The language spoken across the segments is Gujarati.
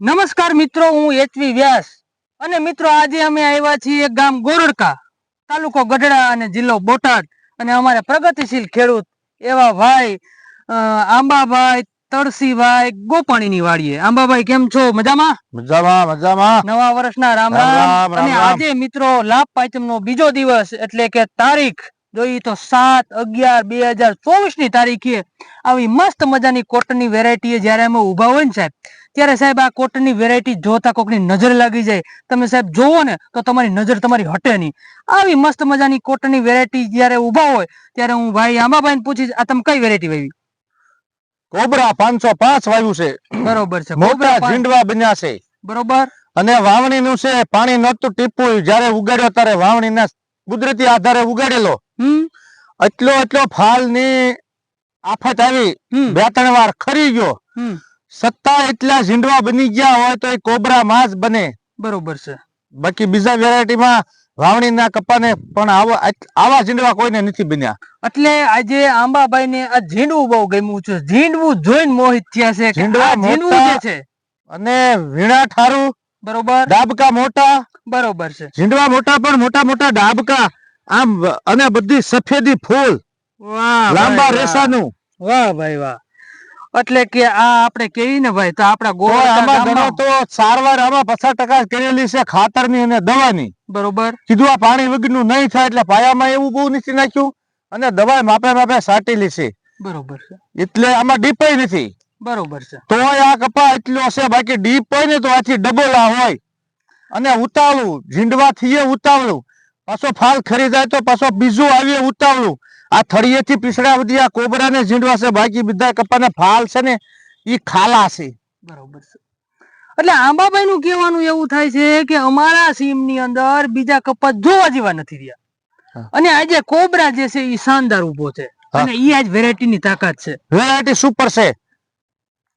નમસ્કાર મિત્રો હું એચવી વ્યાસ. અને મિત્રો આજે અમે આવ્યા છીએ ગામ ગોરડકા તાલુકો ગઢડા અને જિલ્લો બોટાદ. અને અમારે પ્રગતિશીલ ખેડૂત એવા ભાઈ આંબાભાઈ તળસીભાઈ ગોપાણીની વાડીએ. આંબાભાઈ કેમ છો? મજામાં? મજામાં મજામાં. નવા વર્ષના રામ રામ અને આજે મિત્રો લાભ પાંચમનો બીજો દિવસ એટલે કે તારીખ. જોઈએ તો સાત અગિયાર બે હજાર ચોવીસની તારીખે આવી મસ્ત મજાની કોટનની વેરાયટી જ્યારે અમે ઊભા હોય ને સાહેબ ત્યારે સાહેબ આ કોટનની વેરાયટી જોતા કોકની નજર લાગી જાય. તમે સાહેબ જોવો ને તો તમારી નજર તમારી હટે નહીં. આવી મસ્ત મજાની કોટનની વેરાયટી જયારે ઊભા હોય ત્યારે હું ભાઈ આંબાભાઈ પૂછીશ આ તમે કઈ વેરાયટી વાવી? કોબરા પાંચસો પાંચ વાયુ છે. બરોબર છે. મોટા કોબરા ઝીંડવા બન્યા છે. બરોબર. અને વાવણી નું છે પાણી નતું ટીપું જયારે ઉગાડ્યો ત્યારે વાવણી ના કુદરતી આધારે ઉગાડેલો. એટલો એટલો ફાલની આફત આવી. બે ત્રણ વાર ખરી ગયો. સત્તા એટલા ઝીંડવા બની ગયા હોય તો એ કોબરા માં જ બને. બરોબર છે. બાકી બીજા વેરાયટીમાં વાવણી ના કપાને પણ આવા આવા ઝીંડવા કોઈને નથી બન્યા. એટલે આજે આંબાભાઈ ને આ ઝીંડવું બહુ ગમ્યું છે. ઝીંડવું જોઈને મોહિત થયા છે ઝીંડવા જે છે. અને વીણા ઠારું બરોબર. ડાબકા મોટા. બરોબર છે. ઝીંડવા મોટા પણ મોટા મોટા ડાબકા. આમ અને બધી સફેદી ફૂલ. વાહ લાંબા. રેસાનું. વાહ ભાઈ વાહ. એટલે કે આ આપણે કહીએ ને ભાઈ તો આપણા ગોળ તો સારવાર આમાં પચાસ ટકા કરેલી છે ખાતરની અને દવાની. બરોબર. કીધું આ પાણી વગરનું નહીં થાય એટલે પાયામાં એવું બહુ નથી નાખ્યું અને દવા માપે માપે સાટેલી છે. બરોબર છે. એટલે આમાં ડીપય નથી. બરોબર છે. તોય આ કપા એટલો છે બાકી ડીપ હોય ને તો આથી ડબોલા હોય. અને ઉતાવળું ઝીંડવા થઈએ ઉતાવળું. પાછો ફાલ ખરી જાય તો પાછો બીજું આવીએ ઉતાવળું. આ થળિયેથી પીસડા સુધી આ કોબરા ને ઝીંડવા છે. બાકી બધા કપાને ફાલ છે ને એ ખાલા છે. બરોબર છે. એટલે આંબાભાઈ નું કહેવાનું એવું થાય છે કે અમારા સીમની અંદર બીજા કપા જોવા જેવા નથી રહ્યા. અને આજે કોબરા જે છે એ શાનદાર ઊભો છે. અને એ આજ વેરાયટી ની તાકાત છે. વેરાયટી સુપર છે.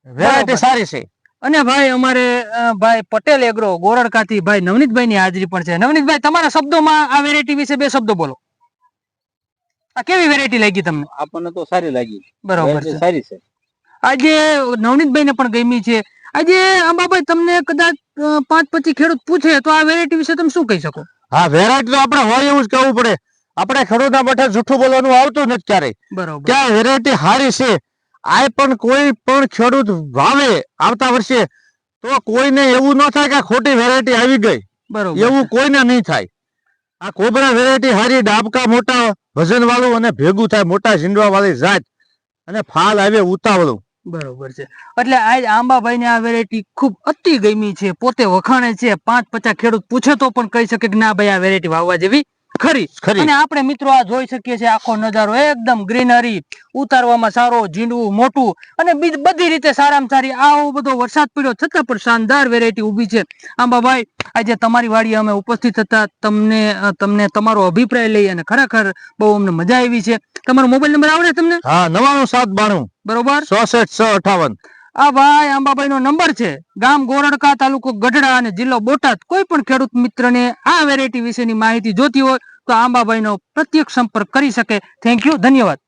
વેરાયટી સારી છે. અને ભાઈ અમારે ભાઈ પટેલ એગ્રો ગોરડકાથી ભાઈ નવનીતભાઈ ની હાજરી પણ છે. નવનીતભાઈ તમારા શબ્દોમાં આ વેરાયટી વિશે બે શબ્દો બોલો. આ કેવી વેરાયટી લાગી તમને? આપણને તો સારી લાગી. બરોબર છે. સારી છે. આજે નવનીતભાઈ ને પણ ગમી છે. આજે અંબાભાઈ તમને કદાચ પાંચ પછી ખેડૂત પૂછે તો આ વેરાયટી વિશે તમે શું કહી શકો? હા વેરાયટી તો આપણે હોય એવું જ કહેવું પડે. આપણે ખેડૂતના મઠે જૂઠું બોલવાનું આવતું નથી ક્યારેય. બરોબર. ક્યાં વેરાયટી સારી છે? આ પણ કોઈ પણ ખેડૂત વાવે આવતા વર્ષે તો કોઈને એવું ન થાય કે ખોટી વેરાયટી આવી ગઈ. બરોબર એવું કોઈને નહીં થાય. આ કોબરા વેરાયટી હારી ડાબકા મોટા વજન વાળું અને ભેગું થાય મોટા ઝીંડવા વાળી જાત અને ફાલ આવે ઉતાવળું. બરોબર છે. એટલે આજ આંબાભાઈ ને આ વેરાયટી ખૂબ અતિ ગમી છે. પોતે વખાણે છે. પાંચ પચાસ ખેડૂત પૂછે તો પણ કહી શકે કે ના ભાઈ, આ વેરાયટી વાવવા જેવી ખરી. અને આપણે મિત્રો આ જોઈ શકીએ છીએ આખો નજારો એકદમ ગ્રીનરી ઉતારવામાં સારો ઝીંડવું મોટું અને બધી રીતે સારામાં સારી આવો બધો વરસાદ પડ્યો છતાં પણ શાનદાર વેરાયટી ઊભી છે. આંબાભાઈ આજે તમારી વાડી અમે ઉપસ્થિત હતા. તમને તમને તમારો અભિપ્રાય લઈ અને ખરેખર બહુ અમને મજા આવી છે. તમારો મોબાઈલ નંબર આવડે તમને? હા નવાણું સાત બાણું. બરોબર? ચોસઠ છ અઠાવન. આ ભાઈ આંબાભાઈ નો નંબર છે. ગામ ગોરડકા તાલુકો ગઢડા અને જિલ્લો બોટાદ. કોઈ પણ ખેડૂત મિત્રને આ વેરાયટી વિશેની માહિતી જોતી હોય તો આંબાભાઈનો પ્રત્યક્ષ સંપર્ક કરી શકે. થેન્ક યુ ધન્યવાદ.